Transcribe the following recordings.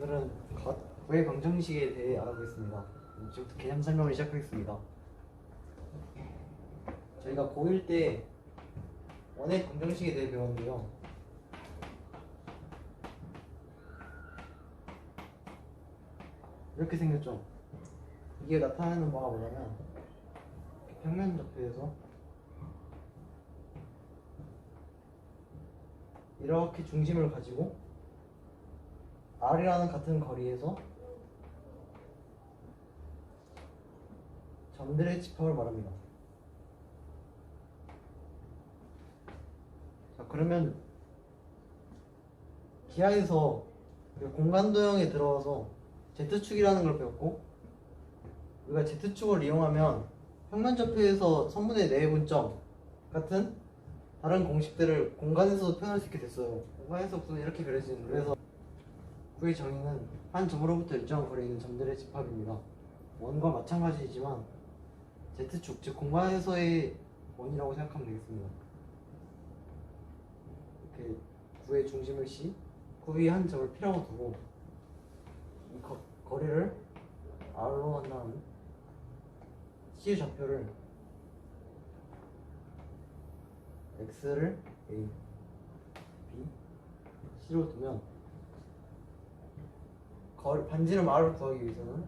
오늘은 왜 방정식에 대해 알아보겠습니다. 지금부터 개념 설명을 시작하겠습니다. 저희가 고1 때 원의 방정식에 대해 배웠는데요. 이렇게 생겼죠. 이게 나타내는 바가 뭐냐면 평면 접히에서 이렇게 중심을 가지고 R이라는 같은 거리에서 점들의 집합을 말합니다. 자 그러면 기하에서 그 공간 도형에 들어와서 Z축이라는 걸 배웠고 우리가 Z축을 이용하면 평면 접히에서 선분의 내분점 같은 다른 공식들을 공간에서도 표현할 수 있게 됐어요. 공간에서 보면 이렇게 그려지는 그래서 그의 정의는 한 점으로부터 일정한 거리에 있는 점들의 집합입니다. 원과 마찬가지이지만 Z축 즉 공간에서의 원이라고 생각하면 되겠습니다. 이렇게 구의 중심을 C, 구 위에 한 점을 P라고 두고 이 거, 거리를 R로 한 다음 C의 좌표를 X를 A, B, C로 두면 거리, 반지름 R을 구하기 위해서는.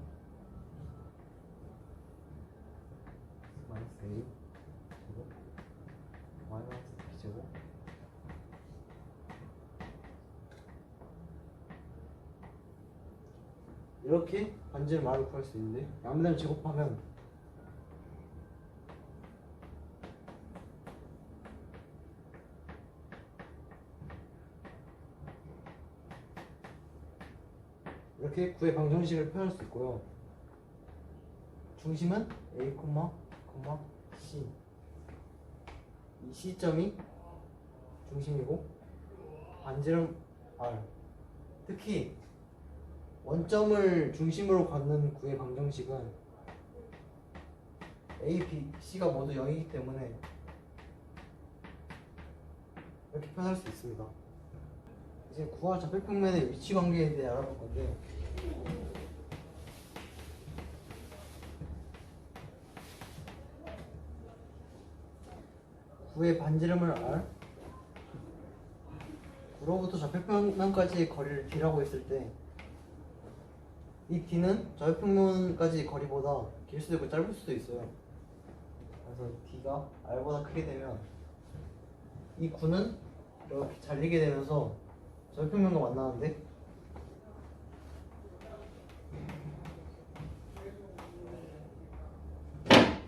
이렇게 반지름 R을 구할 수 있는데 양면을 제곱하면 이렇게 구의 방정식을 표현할 수 있고요. 중심은 A, C. 이 C점이 중심이고 반지름 R. 특히 원점을 중심으로 갖는 구의 방정식은 A, B, C가 모두 0이기 때문에 이렇게 표현할 수 있습니다. 이제 구와 좌표평면의 위치 관계에 대해 알아볼 건데. 구의 반지름을 R 구로부터 좌표평면까지의 거리를 D라고 했을 때 이 D는 좌표평면까지 거리보다 길 수도 있고 짧을 수도 있어요. 그래서 D가 R보다 크게 되면 이 구는 이렇게 잘리게 되면서 좌표평면과 만나는데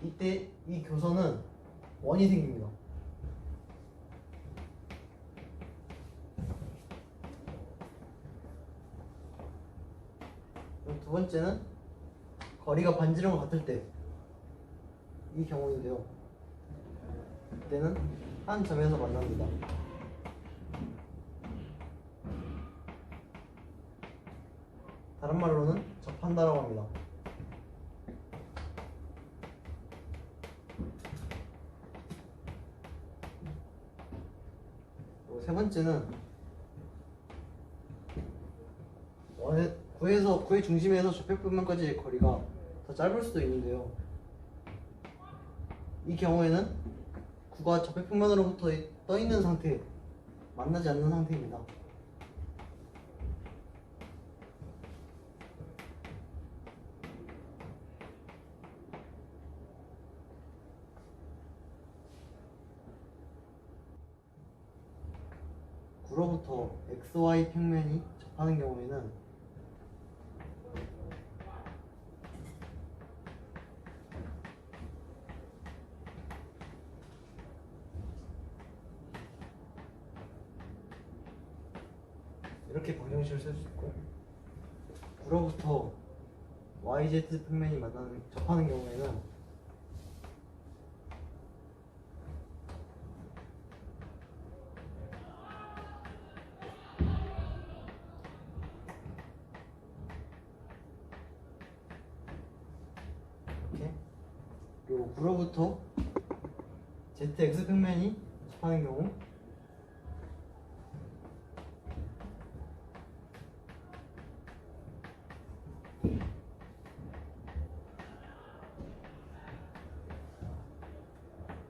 이때 이 교선은 원이 생깁니다. 두 번째는 거리가 반지름과 같을 때 이 경우인데요. 이때는 한 점에서 만납니다. 다른 말로는 접한다라고 합니다. 세 번째는 구에서 구의 중심에서 좌표평면까지의 거리가 더 짧을 수도 있는데요. 이 경우에는 구가 좌표평면으로부터 떠 있는 상태, 만나지 않는 상태입니다. 구로부터 XY 평면이 접하는 경우에는 이렇게 방정식을 쓸 수 있고 구로부터 YZ 평면이 만나는 접하는 경우에는 그리고 구로부터 ZX 평면이 접하는 경우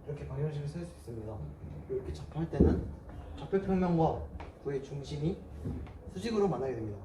이렇게 방정식을 쓸 수 있습니다. 이렇게 접할 때는 좌표 평면과 구의 중심이 수직으로 만나게 됩니다.